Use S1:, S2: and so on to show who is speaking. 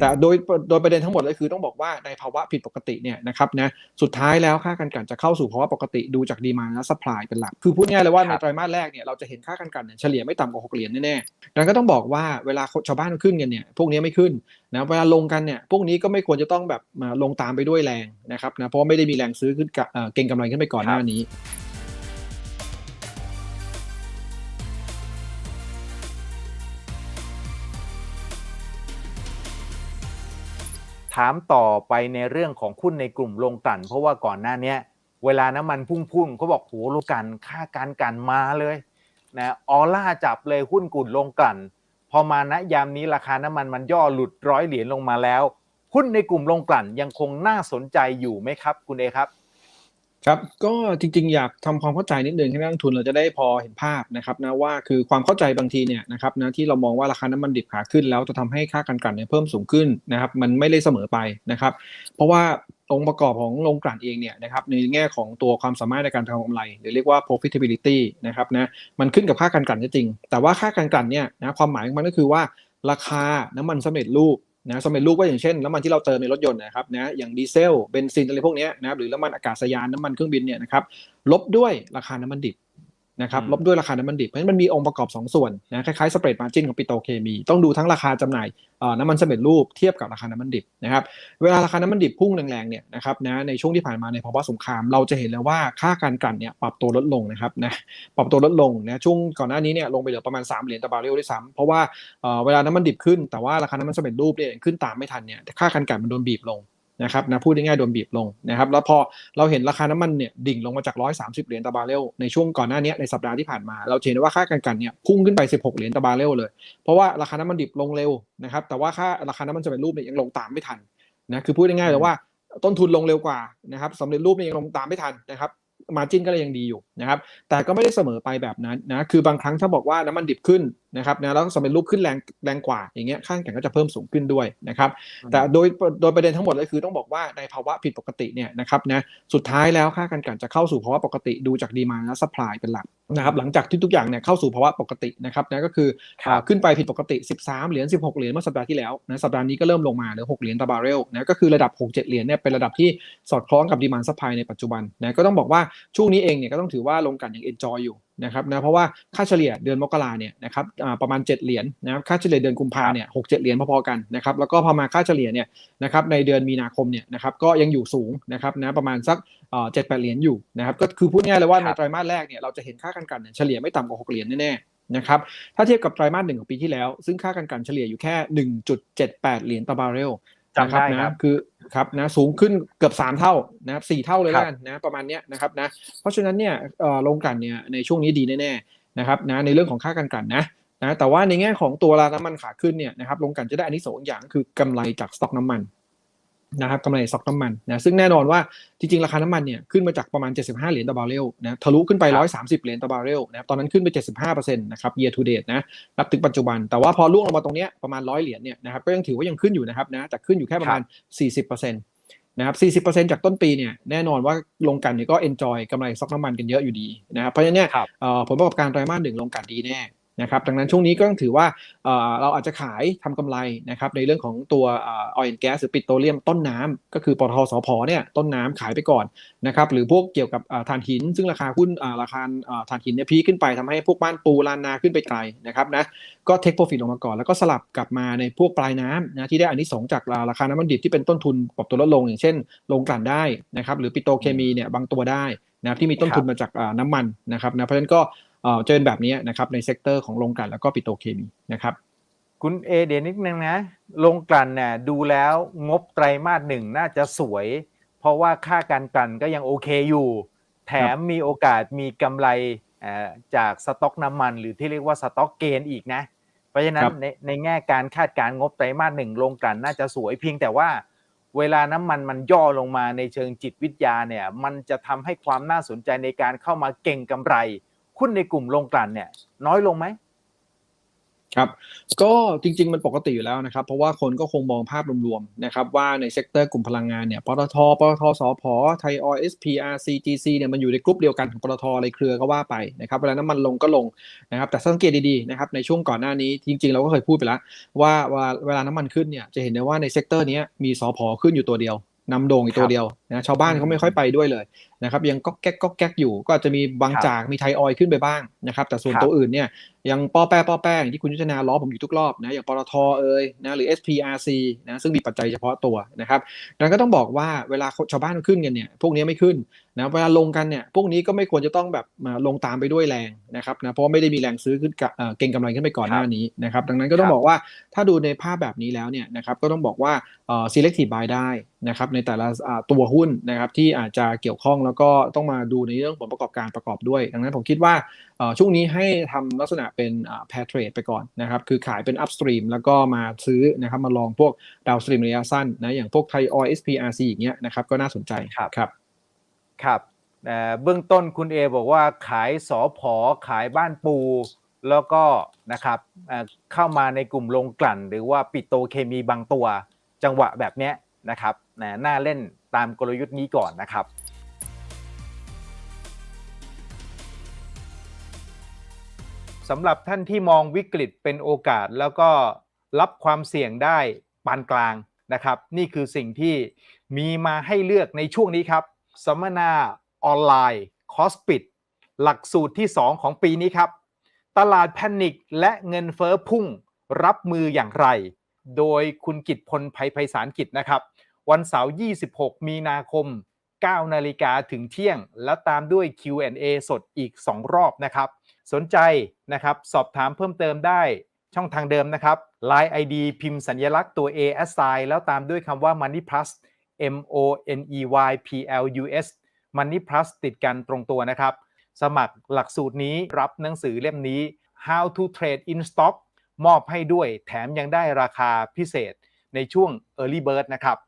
S1: แต่โดยโดยประเด็นทั้งหมดเลยคือต้องบอกว่าในภาวะผิดปกติเนี่ยนะครับนะสุดท้ายแล้วค่าการกลั่นจะเข้าสู่ภาวะปกติดูจากดีมาและสป라이เป็นหลัก คือพูดง่ายเลยว่าในไตรมาสแรกเนี่ยเราจะเห็นค่าการกลั่นเนี่ยเฉลี่ยไม่ต่ำกว่า6เหรียญแน่ๆดังนั้นก็ต้องบอกว่าเวลาชาวบ้านขึ้นกันเนี่ยพวกนี้ไม่ขึ้นนะเวลาลงกันเนี่ยพวกนี้ก็ไม่ควรจะต้องแบบมาลงตามไปด้วยแรงนะครับนะเพราะว่าไม่ได้มีแรงซื้อขึ้นกะเอ่อเก็งกำไรขึ้นไปก่อนหน้านี้
S2: ถามต่อไปในเรื่องของหุ้นในกลุ่มโรงกลั่น เพราะว่าก่อนหน้านี้เวลาน้ำมันพุ่งๆเขาบอกโหโลกันค่าการกันมาเลยนะออล่าจับเลยหุ้นกลุ่มโรงกลั่น พอมาณยามนี้ราคาน้ำมันมันย่อหลุดร้อยเหรียญลงมาแล้ว หุ้นในกลุ่มโรงกลั่นยังคงน่าสนใจอยู่ไหมครับ คุณเอครับ
S1: ครับก็จริงๆ อยากทำความเข้าใจนิดนึงให้นักลงทุนเราจะได้พอเห็นภาพนะครับนะว่าคือความเข้าใจบางทีเนี่ยนะครับนะที่เรามองว่าราคาน้ำมันดิบขาขึ้น แล้วจะทำให้ค่าการกลั่นเนี่ยเพิ่มสูงขึ้นนะครับมันไม่ได้เสมอไปนะครับ เพราะว่าองค์ประกอบของโรงกลั่นเองเนี่ยนะครับในแง่ของตัวความสามารถในการทำกำไร หรือเรียกว่า profitability นะครับนะมันขึ้นกับค่าการกลั่นก็จริง แต่ว่าค่าการกลั่นเนี่ยนะความหมายของมันก็คือว่าราคาน้ำมันสำเร็จรูป นะสมัยลูกก็อย่างเช่นน้ำมันที่เราเติมในรถยนต์นะครับนะอย่างดีเซลเบนซินอะไรพวกนี้นะครับหรือน้ำมันอากาศยานน้ำมันเครื่องบินเนี่ยนะครับลบด้วยราคาน้ำมันดิบ นะครับ
S2: อืม
S1: ลบด้วยราคาน้ำมันดิบเพราะฉะนั้นมันมีองค์ประกอบ 2 ส่วนนะคล้ายๆสเปรดมาจินของปิโตรเคมี ต้องดูทั้งราคาจำหน่ายเอ่อน้ำมันสำเร็จรูปเทียบกับราคาน้ำมันดิบนะครับเวลาราคาน้ำมันดิบพุ่งแรงๆเนี่ยนะครับนะในช่วงที่ผ่านมาในภาวะสงคราม เราจะเห็นแล้วว่าค่าการกลั่นเนี่ยปรับตัวลดลงนะครับนะปรับตัวลดลงนะช่วงก่อนหน้านี้เนี่ยลงไปเหลือประมาณ 3 เหรียญต่อบาร์เรลด้วยซ้ำเพราะว่าเอ่อเวลาน้ำมันดิบขึ้นแต่ว่าราคาน้ำมันสำเร็จรูปเนี่ยขึ้นตามไม่ทันเนี่ยค่าการกลั่นมันโดนบีบลง นะครับนะพูดง่ายๆโดนบีบลงนะครับแล้วพอเราเห็นราคาน้ำมันเนี่ยดิ่งลงมาจาก 130 เหรียญต่อบาร์เรลในช่วงก่อนหน้านี้ในสัปดาห์ที่ผ่านมา เราเห็นว่าค่าการกลั่นเนี่ยพุ่งขึ้นไป 16 เหรียญต่อบาร์เรลเลย เพราะว่าราคาน้ำมันดิบลงเร็วนะครับแต่ว่าค่าราคาน้ำมันสำเร็จรูปเนี่ยยังลงตามไม่ทันนะคือพูดง่ายๆเลยว่าต้นทุนลงเร็วกว่านะครับสำเร็จรูปเนี่ยยังลงตามไม่ทันนะครับมาจิ้นก็เลยยังดีอยู่นะครับแต่ก็ไม่ได้เสมอไปแบบนั้นนะคือบางครั้งถ้าบอกว่าน้ำมันดิบขึ้นนะครับแล้วสำเร็จรูปขึ้นแรงแรงกว่าอย่างเงี้ยค่าแข่งก็จะเพิ่มสูงขึ้นด้วยนะครับแต่โดยโดยประเด็นทั้งหมดเลยคือต้องบอกว่าในภาวะผิดปกติเนี่ยนะครับนะสุดท้ายแล้วค่ากันกันจะเข้าสู่ภาวะปกติดูจากดีมาและสป라이เป็นหลักนะครับหลังจากที่ทุกอย่างเนี่ยเข้าสู่ภาวะปกตินะครับนะก็คือขึ้นไปผิดปกติ 13 เหรียญ 16 เหรียญเมื่อสัปดาห์ที่แล้วนะสัปดาห์นี้ก็เริ่มลงมาเหลือ 6 เหรียญต่อบาร์เรลนะก็คือระดับ 6 7 เหรียญเนี่ยเป็นระดับที่สอดคล้องกับดีมานซัพในปัจจุบันนะก็ต้องบอกว่าช่วงนี้เองเนี่ยก็ต้องถือว่าลงกันอย่างเอนจออยู่ นะครับนะเพราะว่าค่าเฉลี่ยเดือนมกราเนี่ยนะครับอ่าประมาณ 7 เหรียญนะครับค่าเฉลี่ยเดือนกุมภาเนี่ยหกเจ็ดเหรียญพอๆกันนะครับแล้วก็พอมาค่าเฉลี่ยเนี่ยนะครับในเดือนมีนาคมเนี่ยนะครับก็ยังอยู่สูงนะครับนะประมาณสักเจ็ดแปดเหรียญอยู่นะครับก็คือพูดง่ายเลยว่า
S2: ค
S1: ใน
S2: รับ
S1: ไตรมาสแรกเนี่ยเราจะเห็นค่าการกลั่นเนี่ยเฉลี่ยไม่ต่ำกว่าหกเหรียญแน่ๆนะครับถ้าเทียบกับไตรมาสหนึ่งของปีที่แล้ว ซึ่งค่าการกลั่นเฉลี่ยอยู่แค่หนึ่งจุดเจ็ดแปดเหรียญต่อบาร์เรล
S2: จำได้
S1: นะครับนะคือครับนะสูงขึ้นเกือบ 3 เท่านะครับสี่เท่าเลย
S2: ครั
S1: แล้
S2: บ
S1: วกันนะประมาณเนี้ยนะครับนะเพราะฉะนั้นเนี่ยเอ่อลงกลั่นเนี่ยในช่วงนี้ดีแน่ๆนะครับนะในเรื่องของค่าการกลั่นนะนะแต่ว่าในแง่ของตัวราคาน้ำมันขาขึ้นเนี่ยนะครับลงกลั่นจะได้อันนี้สองส์อย่างคือกำไรจากสต็อกน้ำมัน นะครับกำไรสต็อกน้ำมันนะซึ่งแน่นอนว่าจริงๆ ราคาน้ำมันเนี่ยขึ้นมาจากประมาณ 75 เหรียญต่อบาร์เรลนะทะลุขึ้นไป
S2: ครับ
S1: 130 เหรียญต่อบาร์เรลนะครับตอนนั้นขึ้นไป 75%นะครับ year to date นะนับถึงปัจจุบัน แต่ว่าพอล่วงลงมาตรงเนี้ยประมาณ 100 เหรียญเนี่ยนะครับก็ยังถือว่ายังขึ้นอยู่นะครับนะแต่ขึ้นอยู่แค่ประมาณ 40%นะครับ 40%จากต้นปีเนี่ยแน่นอนว่าลงกันเนี่ยก็ enjoy กำไรซอกน้ำมันกันเยอะอยู่ดีนะครับเพราะฉะนั้นเนี่ย
S2: ครับ
S1: เอ่อผลประกอบการไตรมาสหนึ่งลงกันดีแน่ นะครับดังนั้นช่วงนี้ก็ต้องถือว่าเราอาจจะขายทำกำไรนะครับในเรื่องของตัวออยล์แก๊สหรือปิโตรเลียมต้นน้ำก็คือปตทสพเนี่ยต้นน้ำขายไปก่อนนะครับหรือพวกเกี่ยวกับถ่านหิน ซึ่งราคาหุ้นราคาถ่านหินเนี่ยพีขึ้นไปทำให้พวกบ้านปูลานนาขึ้นไปไกลนะครับนะก็เทคโปรฟิตลงมาก่อน แล้วก็สลับกลับมาในพวกปลายน้ำนะที่ได้อันนี้สงจากราคาน้ำมันดิบที่เป็นต้นทุนปรับตัวลดลงอย่างเช่น ลงกลั่นได้นะครับหรือปิโตรเคมีเนี่ยบางตัวได้นะครับที่มีต้นทุนมาจากน้ำมันนะครับนะเพราะฉะนั้นก็ เอ่อเจอแบบนี้นะครับในเซกเตอร์ของโรงกลั่นแล้วก็ปิโตรเคมีนะครับ
S2: คุณเอเดี๋ยวนิดนึงนะลงกลั่นเนี่ยดูแล้วงบไตรมาสหนึ่งน่าจะสวย เพราะว่าค่าการกลั่นก็ยังโอเคอยู่ แถมมีโอกาสมีกำไรเอ่อจากสต็อกน้ำมัน หรือที่เรียกว่าสต็อกเกนอีกนะ เพราะฉะนั้น
S1: ครับ
S2: ในในแง่การคาดการณ์งบไตรมาสหนึ่งลงกลั่นน่าจะสวยเพียงแต่ว่าเวลาน้ำมันมันย่อลงมาในเชิงจิตวิทยาเนี่ยมันจะทำให้ความน่าสนใจในการเข้ามาเก่งกำไร หุ้นในกลุ่มลงกลั่นเนี่ย น้อยลงไหม
S1: ครับก็จริง ๆ มันปกติอยู่แล้วนะครับ เพราะว่าคนก็คงมองภาพรวมๆนะครับว่าในเซกเตอร์กลุ่มพลังงานเนี่ยปตทปตทสพไทยออยล์ SPRC GC เนี่ยมันอยู่ในกลุ่มเดียวกันของปตทอะไรเครือก็ว่าไปนะครับเวลาน้ำมันลงก็ลงนะครับแต่สังเกตดีๆนะครับในช่วงก่อนหน้านี้จริง ๆ เราก็เคยพูดไปแล้วว่าว่าเวลาน้ำมันขึ้นเนี่ยจะเห็นได้ว่าในเซกเตอร์นี้มีสพขึ้นอยู่ตัวเดียวนำโด่งอีกตัวเดียวนะชาวบ้านเขาไม่ค่อยไปด้วยเลยนะครับยังก็แก๊กก็แก๊กอยู่ ก็อาจจะมีบาง
S2: ครับ
S1: จากมีไทยออยล์ขึ้นไปบ้างนะครับ แต่ส่วน
S2: ครับ
S1: ตัวอื่นเนี่ยอย่างปอแปรปอแปรอย่างที่คุณยุทธนาล้อผมอยู่ทุกรอบนะอย่างปตทเอ่ยนะหรือ SPRC นะซึ่งมีปัจจัยเฉพาะตัวนะครับดังนั้นก็ต้องบอกว่าเวลาชาวบ้านขึ้นกันเนี่ยพวกนี้ไม่ขึ้นนะเวลาลงกันเนี่ยพวกนี้ก็ไม่ควรจะต้องแบบมาลงตามไปด้วยแรงนะครับนะเพราะว่าไม่ได้มีแรงซื้อขึ้นกับเอ่อเก่งกำไรขึ้นไปก่อนหน้านี้นะครับดังนั้นก็ต้อ
S2: ค
S1: ง
S2: รับ
S1: บอกว่าถ้าดูในภาพแบบนี้แล้วเนี่ยนะครับก็ต้องบอกว่าเอ่อ selective buy ได้นะครับในแต่ละอ่าตัวหุ้นนะครับที่อาจจะเกี่ยวข้องแล้วก็ต้องมาดูในเรื่องผลประกอบการประกอบด้วย ดังนั้นผมคิดว่าเอ่อช่วงนี้ให้ทำลักษณะเป็นแพร์เทรดไปก่อนนะครับ คือขายเป็น upstream แล้วก็มาซื้อนะครับมาลองพวก downstream ระยะสั้นนะอย่างพวกไทยออย SPRC อย่างเงี้ยนะครับก็น่าสนใจ
S2: ครับ
S1: ครับ
S2: ครับเอ่อเบื้องต้นคุณเอบอกว่าขายสอพอขายบ้านปู แล้วก็นะครับเอ่อเข้ามาในกลุ่มโรงกลั่น หรือว่าปิโตรเคมีบางตัวจังหวะแบบเนี้ยนะครับนะน่าเล่นตามกลยุทธ์นี้ก่อนนะครับ สำหรับท่านที่มองวิกฤตเป็นโอกาส แล้วก็รับความเสี่ยงได้ปานกลางนะครับ นี่คือสิ่งที่มีมาให้เลือกในช่วงนี้ครับสัมมนาออนไลน์คอสปิดหลักสูตรที่ 2 ของปีนี้ครับ ตลาดแพนิคและเงินเฟอ้อพุ่งรับมืออย่างไร โดยคุณกิตพลภัยไพศาลกิจนะครับ วันเสาร์26 มีนาคม 9 นาฬิกาถึงเที่ยง แล้วตามด้วย Q&A สดอีก 2 รอบนะครับ สนใจนะครับสอบถามเพิ่มเติมได้ช่องทางเดิมนะครับ Line ID พิมพ์สัญลักษณ์ตัว A S I แล้วตามด้วยคำว่า Money Plus M O N E Y P L U S Money Plus ติดกันตรงตัวนะครับ สมัครหลักสูตรนี้รับหนังสือเล่มนี้ How to Trade in Stock มอบให้ด้วยแถมยังได้ราคาพิเศษในช่วง Early Bird นะครับ